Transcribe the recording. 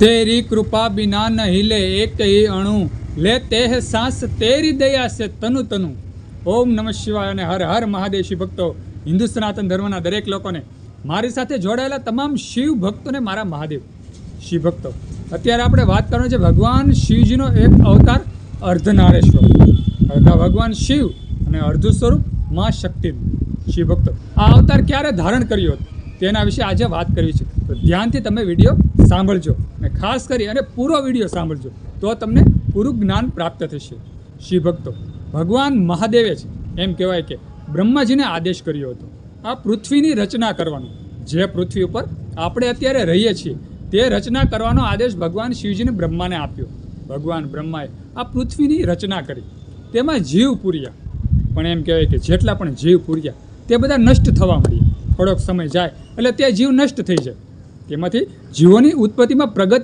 તેરી કૃપા બિના નહીં લે એક અણુ. લે તેહ સાસ, તેરી દયા છે તનુ તનુ. ઓમ નમઃ શિવાય અને હર હર મહાદેશી ભક્તો. હિન્દુ સનાતન ધર્મના દરેક લોકોને મારી સાથે જોડાયેલા તમામ શિવ ભક્તોને મારા મહાદેવ. શિવ ભક્તો, અત્યારે આપણે વાત કરવાની છે ભગવાન શિવજીનો એક અવતાર અર્ધનારેશ્વર. અર્ધા ભગવાન શિવ અને અર્ધુ સ્વરૂપ મા શક્તિ શિવ ભક્તો, આ અવતાર ક્યારે ધારણ કર્યો હતો? તેના વિશે આજે વાત કરવી છે. તો ધ્યાનથી તમે વીડિયો સાંભળજો અને ખાસ કરી અને પૂરો વીડિયો સાંભળજો, તો તમને પૂરું જ્ઞાન પ્રાપ્ત થશે. શિવ ભક્તો, ભગવાન મહાદેવે છે એમ કહેવાય કે બ્રહ્માજીને આદેશ કર્યો હતો. આ પૃથ્વીની રચના કરવાનો. જે પૃથ્વી ઉપર આપણે અત્યારે રહીએ છીએ, તે રચના કરવાનો આદેશ ભગવાન શિવજીને બ્રહ્માને આપ્યો. ભગવાન બ્રહ્માએ આ પૃથ્વીની રચના કરી. તેમાં જીવ પૂર્યા. પણ એમ કહેવાય કે જેટલા પણ જીવ પૂર્યા, તે બધા નષ્ટ થવા મળ્યા થોડોક સમય જાય એટલે તે જીવ નષ્ટ થઈ જાય. તેમાંથી જીવોની ઉત્પત્તિમાં પ્રગતિ